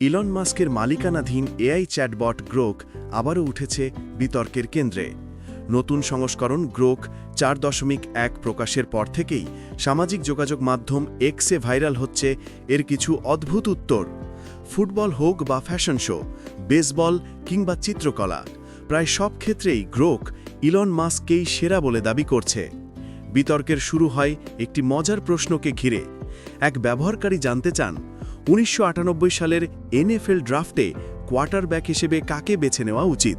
Elon মাস্কের মালিকানাধীন AI chatbot Grok আবারও উঠেছে বিতর্কের কেন্দ্রে। নতুন সংস্করণ গ্রোক চার দশমিক এক প্রকাশের পর থেকেই সামাজিক যোগাযোগ মাধ্যম এক্সে ভাইরাল হচ্ছে এর কিছু অদ্ভুত উত্তর। ফুটবল হোক বা ফ্যাশন শো, বেসবল কিংবা চিত্রকলা, প্রায় সব ক্ষেত্রেই গ্রোক ইলন মাস্ককেই সেরা বলে দাবি করছে। বিতর্কের শুরু হয় একটি মজার প্রশ্নকে ঘিরে। এক ব্যবহারকারী জানতে চান উনিশশো আটানব্বই সালের এনএফএল ড্রাফটে কোয়ার্টারব্যাক হিসেবে কাকে বেছে নেওয়া উচিত?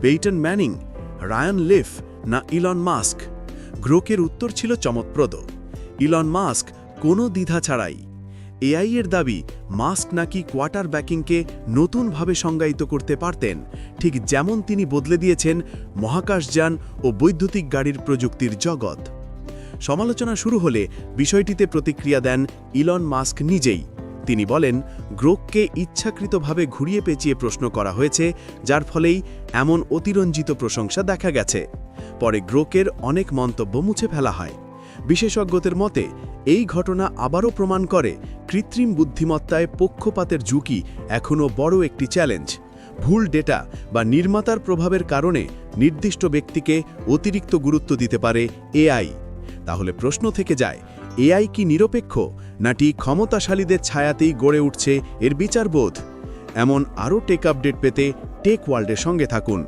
পেইটন ম্যানিং, রায়ান লিফ না ইলন মাস্ক? গ্রোকের উত্তর ছিল চমৎপ্রদ ইলন মাস্ক কোনো দ্বিধা ছাড়াই। এআই এর দাবি, মাস্ক নাকি কোয়ার্টার ব্যাকিংকে নতুনভাবে সংজ্ঞায়িত করতে পারতেন, ঠিক যেমন তিনি বদলে দিয়েছেন মহাকাশযান ও বৈদ্যুতিক গাড়ির প্রযুক্তির জগৎ। সমালোচনা শুরু হলে বিষয়টিতে প্রতিক্রিয়া দেন ইলন মাস্ক নিজেই। তিনি বলেন, গ্রোককে ইচ্ছাকৃতভাবে ঘুরিয়ে পেঁচিয়ে প্রশ্ন করা হয়েছে, যার ফলেই এমন অতিরঞ্জিত প্রশংসা দেখা গেছে। পরে গ্রোকের অনেক মন্তব্য মুছে ফেলা হয়। বিশেষজ্ঞদের মতে, এই ঘটনা আবারও প্রমাণ করে কৃত্রিম বুদ্ধিমত্তায় পক্ষপাতের ঝুঁকি এখনও বড় একটি চ্যালেঞ্জ। ভুল ডেটা বা নির্মাতার প্রভাবের কারণে নির্দিষ্ট ব্যক্তিকে অতিরিক্ত গুরুত্ব দিতে পারে এআই তাহলে প্রশ্ন থেকে যায় এআই কি নিরপেক্ষ নাটি ক্ষমতাশালীদের ছায়াতেই গড়ে উঠছে এর বিচারবোধ? এমন আরও টেক আপডেট পেতে টেক ওয়ার্ল্ডের সঙ্গে থাকুন।